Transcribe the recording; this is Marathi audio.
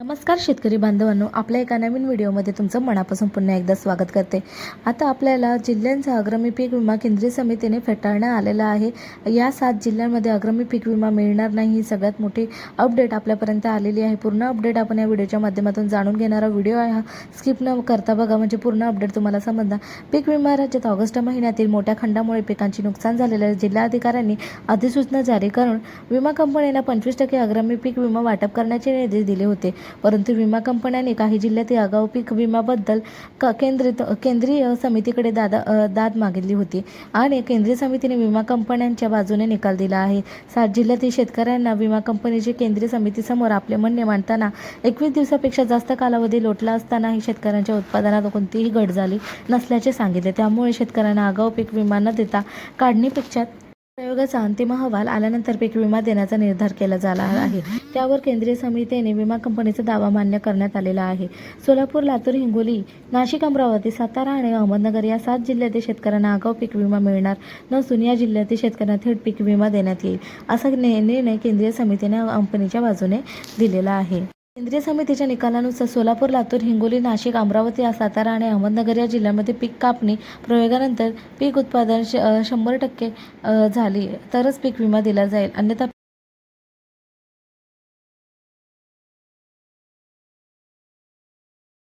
नमस्कार शेतकरी बांधवांनो आपल्या एका नवीन व्हिडिओमध्ये तुमचं मनापासून पुन्हा एकदा स्वागत करते. आता आपल्याला जिल्ह्यांचा अग्रमी पीक विमा केंद्रीय समितीने फेटाळण्यात आलेला आहे. या सात जिल्ह्यांमध्ये अग्रमी पीक विमा मिळणार नाही ही सगळ्यात मोठी अपडेट आपल्यापर्यंत आलेली आहे. पूर्ण अपडेट आपण या व्हिडिओच्या माध्यमातून जाणून घेणारा व्हिडिओ आहे हा स्किप न करता बघा म्हणजे पूर्ण अपडेट तुम्हाला समजणार. पीक विमा राज्यात ऑगस्ट महिन्यातील मोठ्या खंडामुळे पिकांची नुकसान झालेल्या जिल्हाधिकाऱ्यांनी अधिसूचना जारी करून विमा कंपनीला पंचवीस टक्के अग्रमी पीक विमा वाटप करण्याचे निर्देश दिले होते. परंतु विमा कंपन्यांनी काही जिल्ह्यातील आगाऊ पीक विमाबद्दल क केंद्रित केंद्रीय समितीकडे दादा दाद मागितली होती. आणि केंद्रीय समितीने विमा कंपन्यांच्या बाजूने निकाल दिला आहे. सात जिल्ह्यातील शेतकऱ्यांना विमा कंपनीचे केंद्रीय समितीसमोर आपले म्हणणे मांडताना एकवीस दिवसापेक्षा जास्त कालावधी लोटला असतानाही शेतकऱ्यांच्या उत्पादनात कोणतीही घट झाली नसल्याचे सांगितले. त्यामुळे शेतकऱ्यांना आगाऊ पीक विमा न देता काढणीपेक्षा प्रयोगाचा अंतिम अहवाल आल्यानंतर पीक विमा देण्याचा निर्धार केला झाला आहे. त्यावर केंद्रीय समितीने विमा कंपनीचा दावा मान्य करण्यात आलेला आहे. सोलापूर लातूर हिंगोली नाशिक अमरावती सातारा आणि अहमदनगर या सात जिल्ह्यातील शेतकऱ्यांना आगाऊ पीक विमा मिळणार नसून या जिल्ह्यातील शेतकऱ्यांना थेट पीक विमा देण्यात येईल असा निर्णय केंद्रीय समितीने कंपनीच्या बाजूने दिलेला आहे. केंद्रीय समितीच्या निकालानुसार सोलापूर लातूर हिंगोली नाशिक अमरावती सातारा आणि अहमदनगर या जिल्ह्यांमध्ये पीक कापणी प्रयोगानंतर पीक उत्पादन श शंभर टक्के झाली. तरच पीक विमा दिला जाईल. अन्यथा